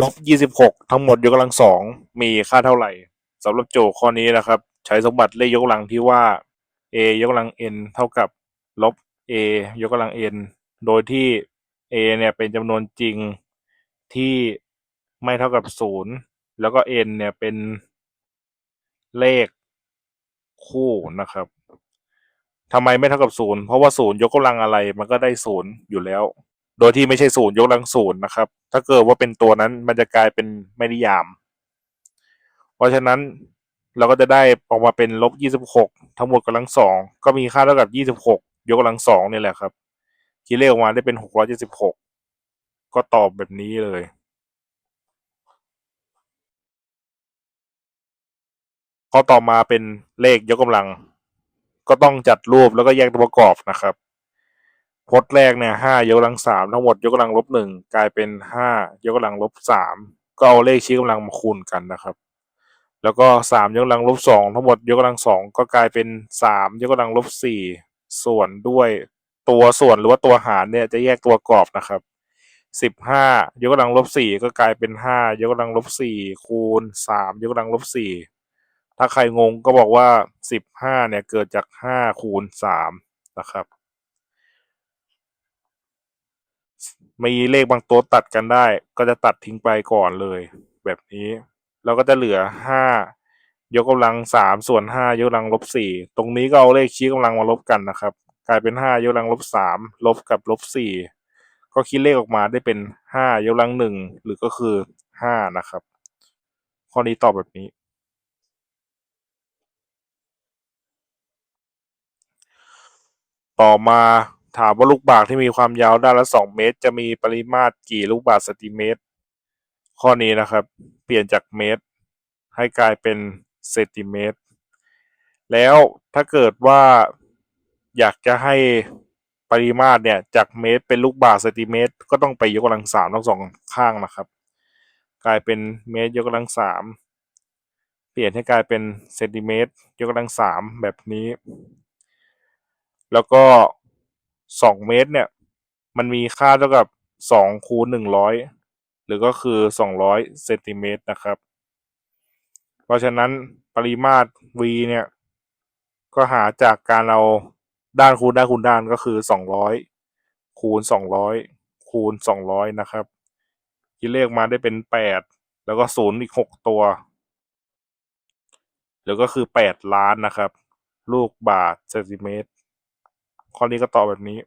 ลบยี่สิบหกทั้งหมดยกกำลังสองมีค่าเท่าไหร่สำหรับโจทย์ข้อนี้นะครับ ใช้สมบัติเลขยกกำลังที่ว่า a ยกกำลัง n เท่ากับลบ a ยกกำลัง n โดยที่ a เนี่ยเป็นจำนวนจริงที่ไม่เท่ากับศูนย์แล้วก็ n เนี่ยเป็นเลขคู่นะครับทำไมไม่เท่ากับศูนย์เพราะว่าศูนย์ยกกำลังอะไรมันก็ได้ศูนย์อยู่แล้ว โดยที่ไม่ใช่ศูนย์ยกกำลังศูนย์นะครับ ถ้าเกิดว่าเป็นตัวนั้นมันจะกลายเป็นไม่นิยาม เพราะฉะนั้นเราก็จะได้ออกมาเป็นลบยี่สิบหกทั้งหมดกำลังสองก็มีค่าเท่ากับยี่สิบหกยกกำลังสองนี่แหละครับ คิดเลขออกมาได้เป็นหกร้อยเจ็ดสิบหกก็ตอบแบบนี้เลยข้อต่อมาเป็นเลขยกกำลัง ก็ต้องจัดรูปแล้วก็แยกตัวประกอบนะครับ พจน์แรกเนี่ยห้ายกกำลังสามทั้งหมดยกกำลังลบหนึ่งกลายเป็นห้ายกกำลังลบสามก็เอาเลขชี้กำลังมาคูณกันนะครับ แล้วก็สามยกกำลังลบสองทั้งหมดยกกำลังสองก็กลายเป็นสามยกกำลังลบสี่ส่วนด้วยตัวส่วนหรือว่าตัวหารเนี่ยจะแยกตัวปรอบนะครับสิบห้ายกกำลังลบสี่ก็กลายเป็นห้ายกกำลังลบสี่คูณสามยกกำลังลบสี่ถ้าใครงงก็บอกว่าสิบห้าเนี่ยเกิดจากห้าคูณสามนะครับ มีเลขบางตัวตัดกันได้ ก็จะตัดทิ้งไปก่อนเลย แบบนี้เราก็จะเหลือห้ายกกำลังสามส่วนห้ายกกำลังลบสี่ตรงนี้ก็เอาเลขชี้กำลังมาลบกันนะครับ กลายเป็นห้ายกกำลังลบสามลบกับลบสี่ก็คิดเลขออกมาได้เป็นห้ายกกำลังหนึ่งหรือก็คือห้านะครับ ข้อนี้ตอบแบบนี้ ต่อมา ถามว่าลูกบาศก์ที่มีความยาวด้านละสองเมตร จะมีปริมาตรกี่ลูกบาศก์เซนติเมตร ข้อนี้นะครับ เปลี่ยนจากเมตร ให้กลายเป็นเซนติเมตร แล้วถ้าเกิดว่าอยากจะให้ปริมาตรเนี่ยจากเมตรเป็นลูกบาศก์เซนติเมตร ก็ต้องไปยกกำลังสามทั้งสองข้างนะครับ กลายเป็นเมตรยกกำลังสามเปลี่ยนให้กลายเป็นเซนติเมตรยกกำลังสามแบบนี้ แล้วก็ สองเมตรเนี่ย มันมีค่าเท่ากับสองคูณหนึ่งร้อยหรือก็คือสองร้อยเซนติเมตรนะครับ เพราะฉะนั้นปริมาตร v เนี่ย ก็หาจากการเอาด้านคูณด้านคูณด้านก็คือสองร้อยคูณสองร้อยคูณสองร้อยนะครับคิดเลขมาได้เป็นแปดแล้วก็ศูนย์อีกหกตัวหรือก็คือแปดล้านนะครับ ลูกบาศก์เซนติเมตร ข้อนี้ก็ตอบแบบนี้